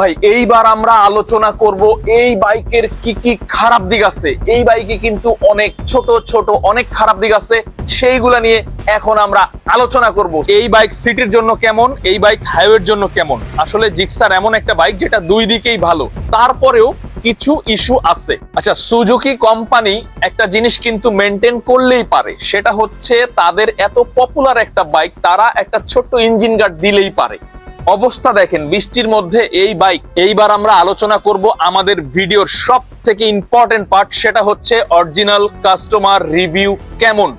ভাই, এইবার আমরা আলোচনা করব এই বাইকের কি কি খারাপ দিক আছে। এই বাইকে কিন্তু অনেক ছোট ছোট, অনেক খারাপ দিক আছে। সেইগুলা নিয়ে এখন আমরা আলোচনা করব। এই বাইক সিটির জন্য কেমন? এই বাইক হাইওয়ের জন্য কেমন? আসলে জিক্সার এমন একটা বাইক যেটা দুই দিকেই ভালো। তারপরেও কিছু ইস্যু আছে। আচ্ছা সুজুকি কোম্পানি একটা জিনিস কিন্তু মেনটেন করলেই পারে। সেটা হচ্ছে তাদের এত পপুলার একটা বাইক, তারা একটা ছোট্ট ইঞ্জিন গার্ড দিলেই পারে। অবস্থা দেখেন, বৃষ্টির মধ্যে এই বাইক এইবার আমরা আলোচনা করব আমাদের ভিডিওর সব থেকে ইম্পর্টেন্ট পার্ট সেটা হচ্ছে অরিজিনাল কাস্টমার রিভিউ কেমন।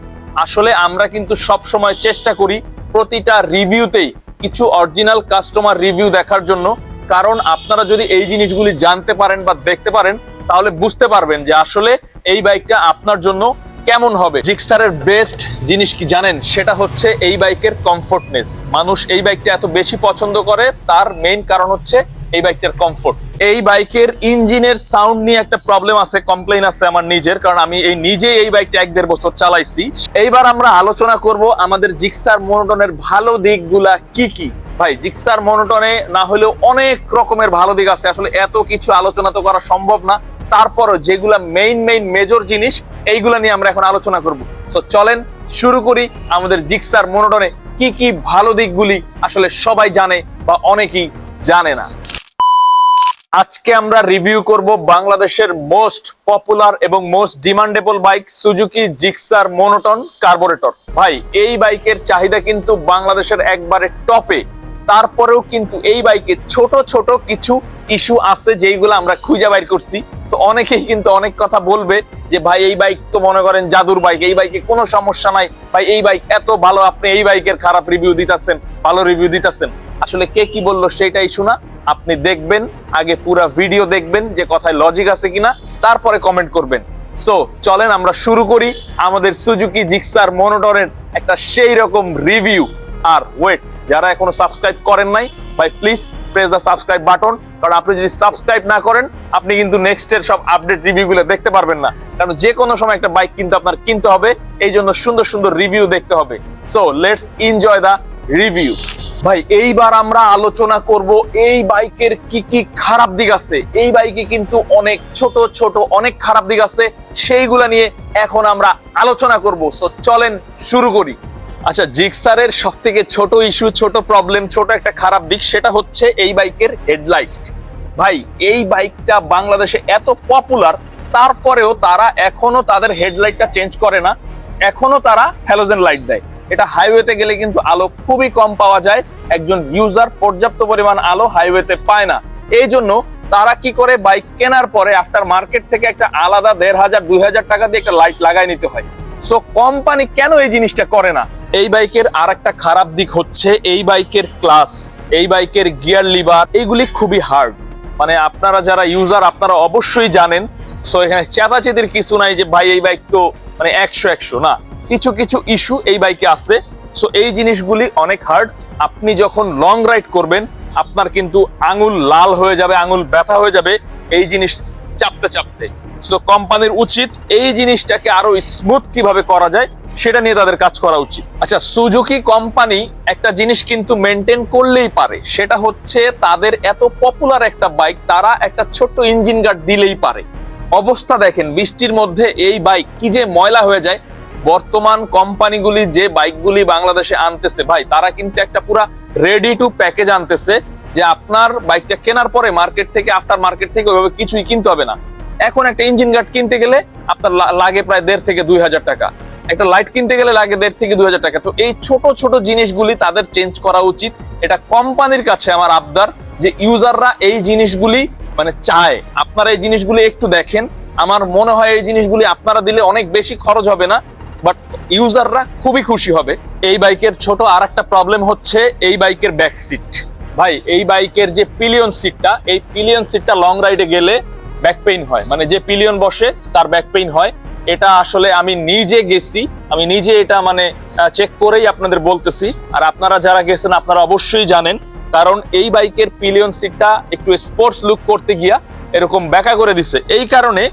আসলে আমরা কিন্তু সব সময় চেষ্টা করি প্রতিটা রিভিউতেই কিছু অরিজিনাল কাস্টমার রিভিউ দেখার জন্য। কারণ আপনারা যদি এই জিনিসগুলি জানতে পারেন বা দেখতে পারেন, তাহলে বুঝতে পারবেন যে আসলে এই বাইকটা আপনার জন্য কেমন হবে? জিক্সারের বেস্ট জিনিস কি জানেন? সেটা হচ্ছে এই বাইকের কমফোর্টনেস মানুষ এই বাইকটা এত বেশি পছন্দ করে, তার মেইন কারণ হচ্ছে এই বাইকটার কমফোর্ট এই বাইকের ইঞ্জিনের সাউন্ড নিয়ে একটা প্রবলেম আছে কমপ্লেইন আছে আমার নিজের, কারণ আমি এই নিজে এই বাইকটা এক দেড় বছর চালাইছি। এইবার আমরা আলোচনা করব আমাদের জিক্সার মোনোটনের ভালো দিকগুলা কি কি? ভাই জিক্সার মনোটনে না হলেও অনেক রকমের ভালো দিক আছে। আসলে এত কিছু আলোচনা তো করা সম্ভব না। তারপরও যেগুলা মেইন মেইন মেজর জিনিস, এইগুলা নিয়ে আমরা এখন আলোচনা করব। সো চলেন শুরু করি আমাদের জিক্সার মনোটনে কি কি ভালো দিকগুলি আসলে সবাই জানে বা অনেকেই জানে না। আজকে আমরা রিভিউ করব বাংলাদেশের মোস্ট পপুলার এবং most demandable bike Suzuki Gixxer monotone carburettor ভাই, এই বাইকের চাহিদা কিন্তু বাংলাদেশের একবারে টপে তারপরেও কিন্তু এই বাইকে ছোট ছোট কিছু ইস্যু আছে যেইগুলো আমরা খুঁজে বাইর করছি। তো অনেকেই কিন্তু অনেক কথা বলবে যে, ভাই, এই বাইক তো মনে করেন জাদুর বাইক, এই বাইকে কোনো সমস্যা নাই। ভাই, এই বাইক এত ভালো, আপনি এই বাইকের খারাপ রিভিউ দিতেছেন, ভালো রিভিউ দিতেছেন। আসলে কে কি বলল সেটাই শোনা আপনি দেখবেন, আগে পুরো ভিডিও দেখবেন যে কথায় লজিক আছে কিনা, তারপরে কমেন্ট করবেন। সো চলেন আমরা শুরু করি আমাদের সুজুকি জিক্সার মনোটরের একটা সেই রকম রিভিউ আর ওয়েট যারা এখনও সাবস্ক্রাইব করেন নাই, ভাই please press the subscribe button কারণ আপনি যদি সাবস্ক্রাইব না করেন, আপনি কিন্তু নেক্সট এর সব আপডেট রিভিউ গুলো দেখতে পারবেন না। কারণ যে কোনো সময় একটা বাইক কিন্তু আপনার কিনতে হবে, এই জন্য সুন্দর সুন্দর রিভিউ দেখতে হবে। So let's enjoy the review ভাই, এইবার আমরা আলোচনা করব এই বাইকের কি কি খারাপ দিক আছে। এই বাইকে কিন্তু অনেক ছোট ছোট, অনেক খারাপ দিক আছে। সেইগুলা নিয়ে এখন আমরা আলোচনা করব। সো চলেন শুরু করি। আচ্ছা জিক্সারের সব থেকে ছোট ইস্যু ছোট প্রবলেম ছোট একটা খারাপ দিক সেটা হচ্ছে এই বাইকের হেডলাইট ভাই, এই বাইকটা বাংলাদেশে এত পপুলার তারপরেও তারা এখনও তাদের হেডলাইটটা চেঞ্জ করে না। এখনও তারা হ্যালোজেন লাইট দেয়। এটা হাইওয়েতে গেলে কিন্তু আলো খুবই কম পাওয়া যায়। একজন ইউজার পর্যাপ্ত পরিমাণ আলো হাইওয়েতে পায় না। এই জন্য তারা কি করে বাইক কেনার পরে আফটার মার্কেট থেকে একটা আলাদা দেড় হাজার, দুই হাজার টাকা দিয়ে একটা লাইট লাগাই নিতে হয়। সো কোম্পানি কেন এই জিনিসটা করে না? এই বাইকের আর একটা খারাপ দিক হচ্ছে এই বাইকের ক্লাস এই বাইকের গিয়ার লিভার এইগুলি খুবই হার্ড মানে আপনারা যারা ইউজার আপনারা অবশ্যই জানেন। সো এখানে চেতাচেতির কিছু নাই যে, ভাই, এই বাইক তো মানে একশো একশো। না, কিছু কিছু ইস্যু এই বাইকে আছে। সো এই জিনিসগুলি অনেক হার্ড আপনি যখন লং রাইড করবেন, আপনার কিন্তু আঙুল লাল হয়ে যাবে, আঙুল ব্যথা হয়ে যাবে, এই জিনিস চাপতে চাপতে। সো কোম্পানির উচিত এই জিনিসটাকে আরও স্মুথ কীভাবে করা যায় সেটা নিয়ে তাদের কাজ করা উচিত। আচ্ছা সুজুকি কোম্পানি একটা জিনিস কিন্তু মেনটেন করলেই পারে। সেটা হচ্ছে তাদের এত পপুলার একটা বাইক তারা একটা ছোট্ট ইঞ্জিন গার্ড দিলেই পারে। অবস্থা দেখেন, বৃষ্টির মধ্যে এই বাইক কি যে ময়লা হয়ে যায়। বর্তমান কোম্পানিগুলি যে বাইকগুলি বাংলাদেশে আনতেছে, ভাই, তারা কিন্তু একটা পুরা রেডি টু প্যাকেজ আনতেছে যে আপনার বাইকটা কেনার পরে মার্কেট থেকে আফটার মার্কেট থেকে ওইভাবে কিছুই কিনতে হবে না। এখন একটা ইঞ্জিন গার্ড কিনতে গেলে আপনার লাগে প্রায় দেড় থেকে দুই হাজার টাকা। একটা লাইট কিনতে গেলে লাগে দেড় থেকে দুই হাজার টাকা। তো এই ছোট ছোট জিনিসগুলি তাদের চেঞ্জ করা উচিত। এটা কোম্পানির কাছে আমার আবদার যে ইউজাররা এই জিনিসগুলি মানে চায়। আপনারা এই জিনিসগুলি একটু দেখেন। আমার মনে হয় এই জিনিসগুলি আপনারা দিলে অনেক বেশি খরচ হবে না বাট ইউজাররা খুবই খুশি হবে। এই বাইকের ছোট আর একটা প্রবলেম হচ্ছে এই বাইকের ব্যাক সিট ভাই, এই বাইকের যে পিলিয়ন সিটটা এই পিলিয়ন সিটটা লং রাইডে গেলে ব্যাক পেইন হয়। মানে যে পিলিয়ন বসে, তার ব্যাক পেইন হয়। এটা আসলে আমি নিজে গেছি। আমি নিজে এটা মানে চেক করেই আপনাদের বলতেছি। আর আপনারা যারা গেছেন, আপনারা অবশ্যই জানেন। কারণ এই বাইকের পিলিয়ন সিটটা একটু স্পোর্টস লুক করতে গিয়া এরকম ব্যাকা করে দিছে। এই কারণে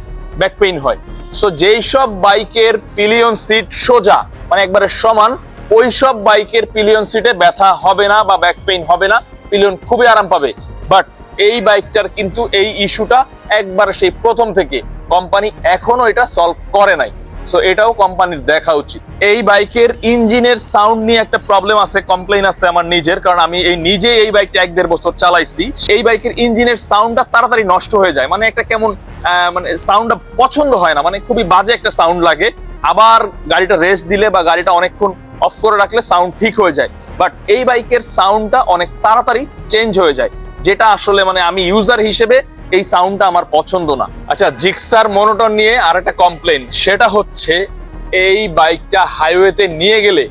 ব্যাক পেইন হয়। সো যেই সব বাইকের পিলিয়ন সিট সোজা মানে একবারে সমান, ওই সব বাইকের পিলিয়ন সিটে ব্যথা হবে না বা ব্যাক পেইন হবে না। পিলিয়ন খুবই আরাম পাবে। বাট এই বাইকটার কিন্তু এই ইস্যুটা একবার সেই প্রথম থেকে। কোম্পানি এখনও এটা সলভ করে নাই। সো এটাও কোম্পানির দেখা উচিত। এই বাইকের ইঞ্জিনের সাউন্ড নিয়ে একটা প্রবলেম আছে কমপ্লেইন আছে আমার নিজের, কারণ আমি এই নিজে এই বাইকটা এক দেড় বছর চালাইছি। সেই বাইকের ইঞ্জিনের সাউন্ডটা তাড়াতাড়ি নষ্ট হয়ে যায়। মানে একটা কেমন মানে সাউন্ডটা পছন্দ হয় না। মানে খুবই বাজে একটা সাউন্ড লাগে। আবার গাড়িটা রেস্ট দিলে বা গাড়িটা অনেকক্ষণ অফ করে রাখলে সাউন্ড ঠিক হয়ে যায়। বাট এই বাইকের সাউন্ডটা অনেক তাড়াতাড়ি চেঞ্জ হয়ে যায়। যেটা আসলে মানে আমি ইউজার হিসেবে এই সাউন্ডটা আমার পছন্দ না। আচ্ছা জিক্সার মনোটন নিয়ে আর একটা কমপ্লেন সেটা হচ্ছে এই বাইকটা হাইওয়েতে নিয়ে গেলে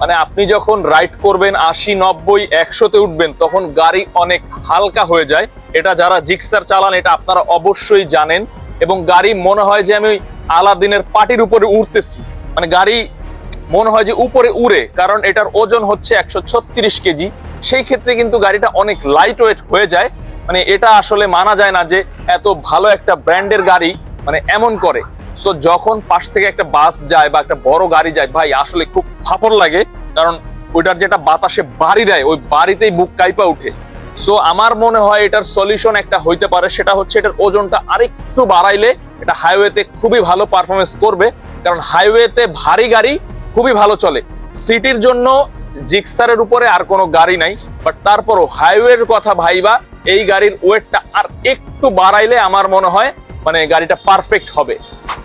মানে আপনি যখন রাইড করবেন আশি, নব্বই, একশোতে উঠবেন, তখন গাড়ি অনেক হালকা হয়ে যায়। এটা যারা জিক্সার চালান, এটা আপনারা অবশ্যই জানেন। এবং গাড়ি মনে হয় যে আমি আলাদিনের পাটির উপরে উঠতেছি মানে গাড়ি মনে হয় যে উপরে উড়ে, কারণ এটার ওজন হচ্ছে একশো ছত্রিশ কেজি। সেই ক্ষেত্রে কিন্তু গাড়িটা অনেক লাইট ওয়েট হয়ে যায়। মানে এটা আসলে মানা যায় না যে এত ভালো একটা ব্র্যান্ডের গাড়ি মানে এমন করে। সো যখন পাশ থেকে একটা বাস যায় বা একটা বড় গাড়ি যায়, ভাই, আসলে খুব ফাপড় লাগে। কারণ ওইটার যেটা বাতাসে বাড়ি দেয়, ওই বাড়িতেই বুক কাইপা উঠে। সো আমার মনে হয় এটার সলিউশন একটা হইতে পারে, সেটা হচ্ছে এটার ওজনটা আরেকটু বাড়াইলে এটা হাইওয়েতে খুবই ভালো পারফরমেন্স করবে। কারণ হাইওয়েতে ভারী গাড়ি খুবই ভালো চলে। সিটির জন্য জিক্সারের উপরে আর কোনো গাড়ি নাই বাট তারপরও হাইওয়ের কথা ভাইবা এই গাড়ির ওয়েটটা আর একটু বাড়াইলে আমার মনে হয় মানে গাড়িটা পারফেক্ট হবে।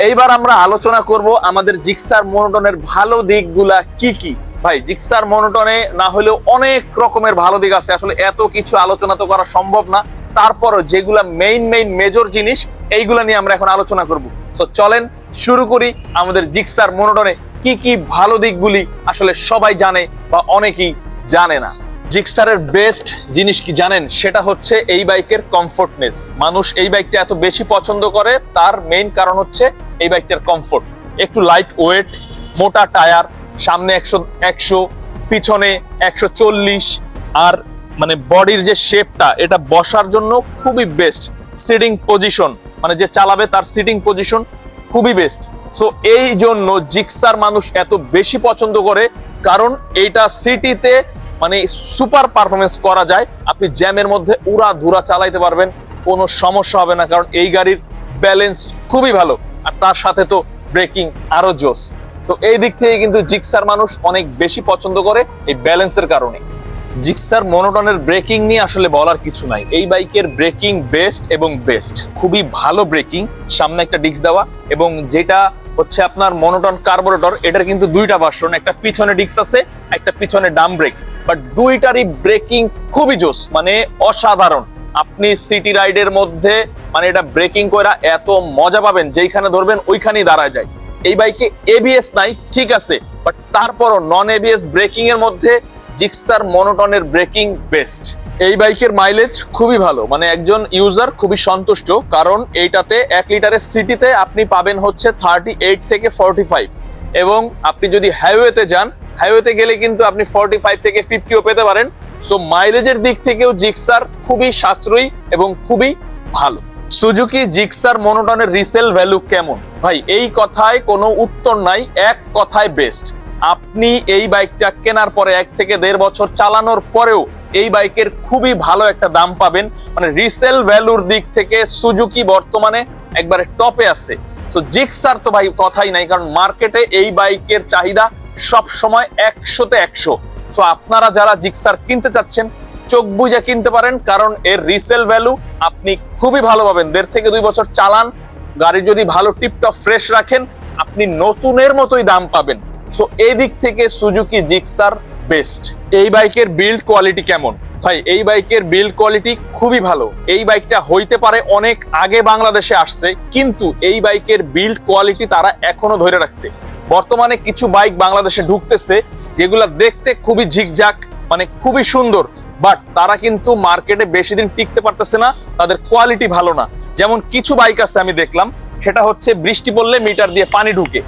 এইবার আমরা আলোচনা করব আমাদের জিক্সার মনোটনের ভালো দিকগুলা কি কি। ভাই, জিক্সার মনোটনে না হলেও অনেক রকমের ভালো দিক আছে। আসলে এত কিছু আলোচনা তো করা সম্ভব না। তারপরও যেগুলা মেইন মেইন মেজর জিনিস, এইগুলা নিয়ে আমরা এখন আলোচনা করব। সো চলেন শুরু করি আমাদের জিক্সার মনোটনে কি কি ভালো দিকগুলি আসলে সবাই জানে বা অনেকেই জানে না। জিক্সারের বেস্ট জিনিস কি জানেন? সেটা হচ্ছে এই বাইকের কমফোর্টনেস মানুষ এই বাইকটা এত বেশি পছন্দ করে, তার মেইন কারণ হচ্ছে এই বাইকটার কমফোর্ট একটু লাইট ওয়েট মোটা টায়ার সামনে একশো একশো, পিছনে একশো চল্লিশ, আর মানে বডির যে শেপটা এটা বসার জন্য খুবই বেস্ট সিটিং পজিশন মানে যে চালাবে তার সিটিং পজিশন খুবই বেস্ট সো এই জন্য জিক্সার মানুষ এত বেশি পছন্দ করে, কারণ এইটা সিটিতে মানে সুপার পারফরমেন্স করা যায়। আপনি জ্যামের মধ্যে উড়া ধুরা চালাইতে পারবেন, কোনো সমস্যা হবে না, কারণ এই গাড়ির ব্যালেন্স খুবই ভালো। আর তার সাথে তো ব্রেকিং আরও জোস তো এই দিক থেকে কিন্তু জিক্সার মানুষ অনেক বেশি পছন্দ করে এই ব্যালেন্সের কারণে। জিক্সার মনোটনের ব্রেকিং নিয়ে আসলে বলার কিছু নাই। এই বাইকের ব্রেকিং বেস্ট এবং বেস্ট খুবই ভালো ব্রেকিং সামনে একটা ডিস্ক দেওয়া এবং যেটা হচ্ছে আপনার মনোটন কার্বোরেটর এটার কিন্তু দুইটা ভার্সন একটা পিছনে ডিস্ক আছে, একটা পিছনে ডাম ব্রেক বাট দুইটারই ব্রেকিং খুবই জোস মানে অসাধারণ। আপনি সিটি রাইডের মধ্যে মানে এটা ব্রেকিং করে এত মজা পাবেন, যেইখানে ধরবেন ওইখানেই দাঁড়ায় যায়। এই বাইকে এবিএস নাই, ঠিক আছে বাট তারপরও নন এবিএস ব্রেকিং এর মধ্যে জিক্সার মনোটনের ব্রেকিং বেস্ট এই বাইকের মাইলেজ খুবই ভালো। মানে একজন ইউজার খুবই সন্তুষ্ট, কারণ এইটাতে এক লিটারের সিটিতে আপনি পাবেন হচ্ছে থার্টি এইট থেকে ফর্টি ফাইভ এবং আপনি যদি হাইওয়েতে যান হাইওয়েতে গেলে কিন্তু আপনি ফর্টি ফাইভ থেকে ফিফটিও পেতে পারেন। সো মাইলেজের দিক থেকেও জিক্সার খুবই সাশ্রয়ী এবং খুবই ভালো। সুজুকি জিক্সার মনোটনের রিসেল ভ্যালু কেমন? ভাই, এই কথায় কোনো উত্তর নাই, এক কথায় বেস্ট আপনি এই বাইকটা কেনার পরে এক থেকে দেড় বছর চালানোর পরেও এই বাইকের খুবই ভালো একটা দাম পাবেন। মানে রিসেল ভ্যালুর দিক থেকে সুজুকি বর্তমানে একবারে টপে আছে। তো জিক্সার তো ভাই কথাই নাই, কারণ মার্কেটে এই বাইকের চাহিদা সব সময় একশোতে একশো। তো আপনারা যারা জিক্সার কিনতে চাচ্ছেন, চোখ বুঝে কিনতে পারেন, কারণ এর রিসেল ভ্যালু আপনি খুবই ভালো পাবেন। দেড় থেকে দুই বছর চালান, গাড়ি যদি ভালো টিপটপ ফ্রেশ রাখেন, আপনি নতুনের মতোই দাম পাবেন। সো এই দিক থেকে সুজুকি জিক্সার বেস্ট এই বাইকের বিল্ড কোয়ালিটি কেমন? ভাই, এই বাইকের বিল্ড কোয়ালিটি খুবই ভালো। এই বাইকটা হইতে পারে অনেক আগে বাংলাদেশে আসছে, কিন্তু এই বাইকের বিল্ড কোয়ালিটি তারা এখনও ধরে রাখছে। বর্তমানে কিছু বাইক বাংলাদেশে ঢুকতেছে, যেগুলা দেখতে খুবই ঝিকঝাক মানে খুবই সুন্দর বাট তারা কিন্তু মার্কেটে বেশি দিন টিকতে পারতেছে না, তাদের কোয়ালিটি ভালো না। যেমন কিছু বাইক আছে আমি দেখলাম, সেটা হচ্ছে বৃষ্টি পড়লে মিটার দিয়ে পানি ঢুকে।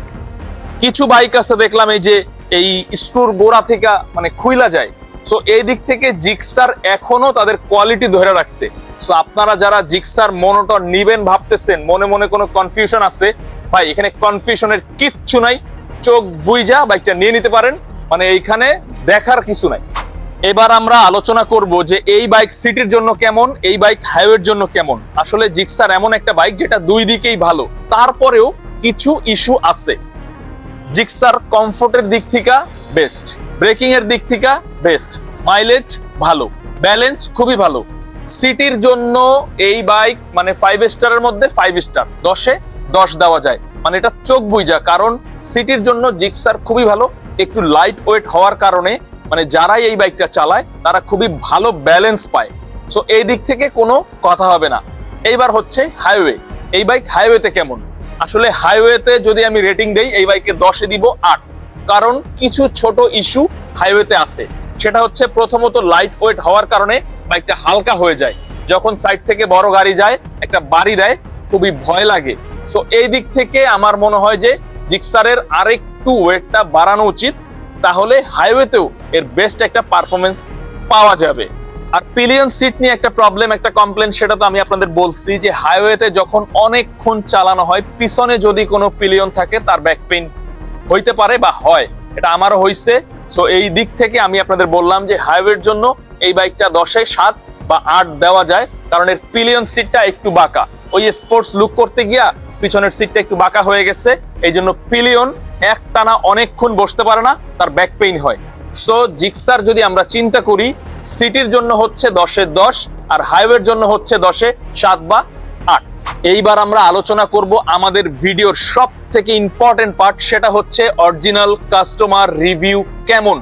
কিছু বাইক আছে দেখলাম এই যে এই স্ক্রুর গোড়া থেকে মানে খুইলা যায়। সো এই দিক থেকে জিক্সার এখনও তাদের কোয়ালিটি ধরে রাখছে। সো আপনারা যারা জিক্সার মনোটন নিবেন ভাবতেছেন, মনে মনে কোনো কনফিউশন আছে, ভাই, এখানে কনফিউশনের কিচ্ছু নাই। চোখ বুইজা বাইকটা নিয়ে নিতে পারেন। মানে এইখানে দেখার কিছু নাই। এবার আমরা আলোচনা করব যে এই বাইক সিটির জন্য কেমন, এই বাইক হাইওয়ের জন্য কেমন। আসলে জিক্সার এমন একটা বাইক যেটা দুই দিকেই ভালো। তারপরেও কিছু ইস্যু আছে। জিক্সার কমফোর্টের দিক থেকে বেস্ট। ব্রেকিং এর দিক থেকে বেস্ট। মাইলেজ ভালো। ব্যালেন্স খুবই ভালো। সিটির জন্য এই বাইক মানে ফাইভ স্টারের মধ্যে ফাইভ স্টার দশে দশ দেওয়া যায়। মানে এটা চোখ বুঝা কারণ সিটির জন্য জিক্সার খুবই ভালো। একটু লাইট ওয়েট হওয়ার কারণে মানে যারাই এই বাইকটা চালায়, তারা খুবই ভালো ব্যালেন্স পায়। সো এই দিক থেকে কোনো কথা হবে না। এইবার হচ্ছে হাইওয়ে এই বাইক হাইওয়েতে কেমন? আসলে হাইওয়েতে যদি আমি রেটিং দেই, এই বাইকে দশে দিব আট। কারণ কিছু ছোট ইস্যু হাইওয়েতে আছে। সেটা হচ্ছে প্রথমত লাইট ওয়েট হওয়ার কারণে বাইকটা হালকা হয়ে যায়। যখন সাইড থেকে বড় গাড়ি যায়, একটা বাড়ি দেয়, খুবই ভয় লাগে। সো এই দিক থেকে আমার মনে হয় যে জিক্সারের আরেকটু ওয়েটটা বাড়ানো উচিত। তাহলে হাইওয়েতেও এর বেস্ট একটা পারফরমেন্স পাওয়া যাবে। আর পিলিয়ন সিট নিয়ে একটা প্রবলেম একটা কমপ্লেন সেটা তো আমি আপনাদের বলছি যে হাইওয়েতে যখন অনেকক্ষণ চালানো হয়, পিছনে যদি কোনো পিলিয়ন থাকে, তার ব্যাক পেইন হইতে পারে বা হয়। এটা আমারও হইছে। সো এই দিক থেকে আমি আপনাদের বললাম যে হাইওয়ের জন্য এই বাইকটা দশে সাত বা আট দেওয়া যায়, কারণ এর পিলিয়ন সিটটা একটু বাঁকা। ওই স্পোর্টস লুক করতে গিয়া পিছনের সিটটা একটু বাঁকা হয়ে গেছে। এই জন্য পিলিয়ন এক টানা অনেকক্ষণ বসতে পারে না, তার ব্যাক পেইন হয়। সো জিক্সার যদি আমরা চিন্তা করি সিটির জন্য হচ্ছে দশে দশ আর হাইওয়ের জন্য হচ্ছে দশে সাত বা আট। এইবার আমরা আলোচনা করব আমাদের ভিডিওর সব থেকে ইম্পর্টেন্ট পার্ট সেটা হচ্ছে অরিজিনাল কাস্টমার রিভিউ কেমন?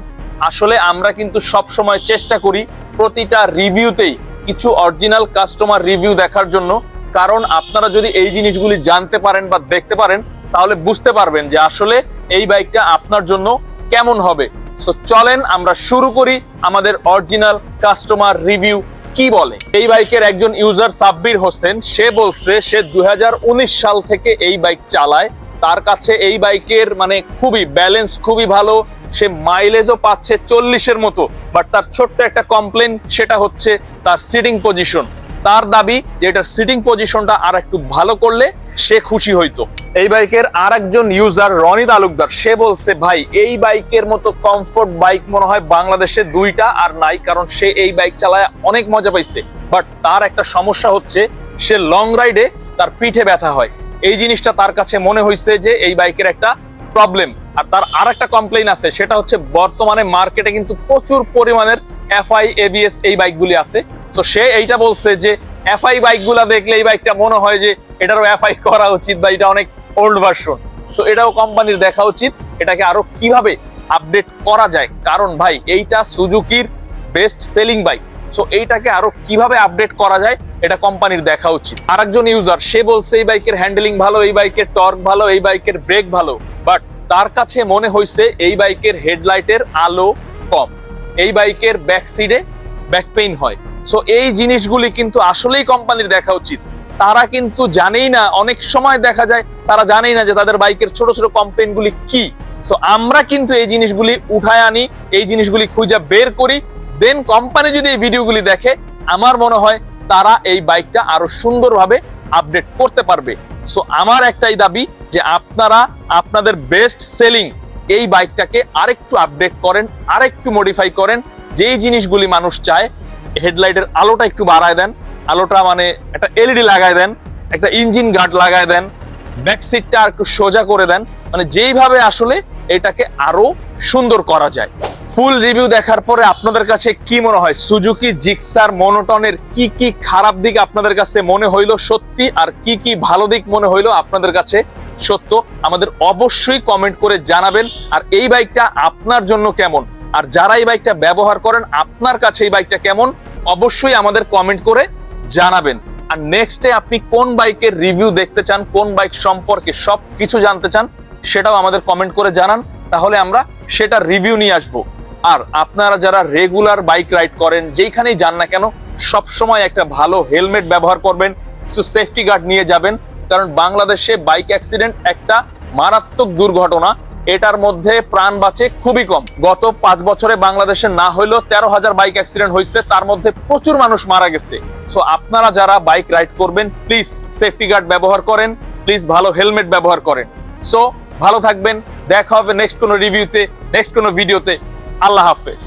আসলে আমরা কিন্তু সব সময় চেষ্টা করি প্রতিটা রিভিউতেই কিছু অরিজিনাল কাস্টমার রিভিউ দেখার জন্য। কারণ আপনারা যদি এই জিনিসগুলি জানতে পারেন বা দেখতে পারেন, তাহলে বুঝতে পারবেন যে আসলে এই বাইকটা আপনার জন্য কেমন হবে। সো চলেন আমরা শুরু করি আমাদের অরিজিনাল কাস্টমার রিভিউ কি বলে? এই বাইকের একজন ইউজার সাব্বির হোসেন, সে বলছে সে দু হাজার উনিশ সাল থেকে এই বাইক চালায়। তার কাছে এই বাইকের মানে খুবই ব্যালেন্স খুবই ভালো। সে মাইলেজও পাচ্ছে চল্লিশের মতো। বাট তার ছোট্ট একটা কমপ্লেন সেটা হচ্ছে তার সিটিং পজিশন তার দাবি যে এটার সিটিং পজিশনটা আর একটু ভালো করলে সে খুশি হইতো। এই বাইকের আর একজন ইউজার রনি তালুকদার, সে বলছে, ভাই, এই বাইকের মতো কমফোর্ট বাইক মনে হয় বাংলাদেশে দুইটা আর নাই, কারণ সে এই বাইক চালায় অনেক মজা পাইছে। বাট তার একটা সমস্যা হচ্ছে, সে লং রাইডে তার পিঠে ব্যথা হয়। এই জিনিসটা তার কাছে মনে হয়েছে যে এই বাইকের একটা প্রবলেম আর তার আর একটা কমপ্লেন আছে, সেটা হচ্ছে বর্তমানে মার্কেটে কিন্তু প্রচুর পরিমাণের এফআই এবিএস এই বাইকগুলি আছে। তো সে এইটা বলছে যে এফআই বাইকগুলা দেখলে এই বাইকটা মনে হয় যে এটারও এফআই করা উচিত বা এটা অনেক ওল্ড ভার্সন সো এটাও কোম্পানির দেখা উচিত। এটাকে আরও কীভাবে আপডেট করা যায়? কারণ ভাই, এইটা সুজুকির বেস্ট সেলিং বাইক সো এইটাকে আরও কীভাবে আপডেট করা যায়, এটা কোম্পানির দেখা উচিত। আরেকজন ইউজার সে বলছে এই বাইকের হ্যান্ডেলিং ভালো, এই বাইকের টর্ক ভালো, এই বাইকের ব্রেক ভালো। বাট তার কাছে মনে হয়েছে এই বাইকের হেডলাইটের আলো কম। এই বাইকের ব্যাক সিডে ব্যাক পেইন হয়। সো এই জিনিসগুলি কিন্তু আসলেই কোম্পানির দেখা উচিত। তারা কিন্তু জানেই না, অনেক সময় দেখা যায় তারা জানেই না যে তাদের বাইকের ছোট ছোট কমপ্লেন গুলি কি। সো আমরা কিন্তু এই জিনিসগুলি উঠায় আনি, এই জিনিসগুলি খুঁজে বের করি। দেন কোম্পানি যদি এই ভিডিওগুলি দেখে, আমার মনে হয় তারা এই বাইকটা আরও সুন্দরভাবে আপডেট করতে পারবে। সো আমার একটাই দাবি যে আপনারা আপনাদের বেস্ট সেলিং এই বাইকটাকে আরেকটু আপডেট করেন, আরেকটু মডিফাই করেন। যেই জিনিসগুলি মানুষ চায়, হেডলাইটের আলোটা একটু বাড়ায় দেন। আলোটা মানে একটা এলইডি লাগায় দেন, একটা ইঞ্জিন গার্ড লাগায় দেন ব্যাকসিটটা আর একটু সোজা করে দেন। মানে যেইভাবে আসলে এটাকে আরও সুন্দর করা যায়। ফুল রিভিউ দেখার পরে আপনাদের কাছে কি মনে হয়? সুজুকি জিক্সার মনোটনের কি কি খারাপ দিক আপনাদের কাছে মনে হইল সত্যি আর কি কি ভালো দিক মনে হইল আপনাদের কাছে সত্য? আমাদের অবশ্যই কমেন্ট করে জানাবেন। আর এই বাইকটা আপনার জন্য কেমন? আর যারা এই বাইকটা ব্যবহার করেন, আপনার কাছে এই বাইকটা কেমন? অবশ্যই আমাদের কমেন্ট করে জানাবেন। আর নেক্সটে আপনি কোন বাইকের রিভিউ দেখতে চান, কোন বাইক সম্পর্কে সব কিছু জানতে চান, সেটাও আমাদের কমেন্ট করে জানান। তাহলে আমরা সেটা রিভিউ নিয়ে আসব। আর আপনারা যারা রেগুলার বাইক রাইড করেন যেখানেই যান না কেন সব সময় একটা ভালো হেলমেট ব্যবহার করবেন, কিছু সেফটি গার্ড নিয়ে যাবেন, কারণ বাংলাদেশে বাইক অ্যাক্সিডেন্ট একটা মারাত্মক দুর্ঘটনা। এটার মধ্যে প্রাণ বাঁচে খুবই কম। গত পাঁচ বছরে বাংলাদেশে না হইলেও তেরো হাজার বাইক অ্যাক্সিডেন্ট হয়েছে, তার মধ্যে প্রচুর মানুষ মারা গেছে। সো আপনারা যারা বাইক রাইড করবেন প্লিজ সেফটি গার্ড ব্যবহার করেন প্লিজ ভালো হেলমেট ব্যবহার করেন। সো ভালো থাকবেন, দেখা হবে নেক্সট কোনো রিভিউতে নেক্সট কোনো ভিডিওতে আল্লাহ হাফেজ।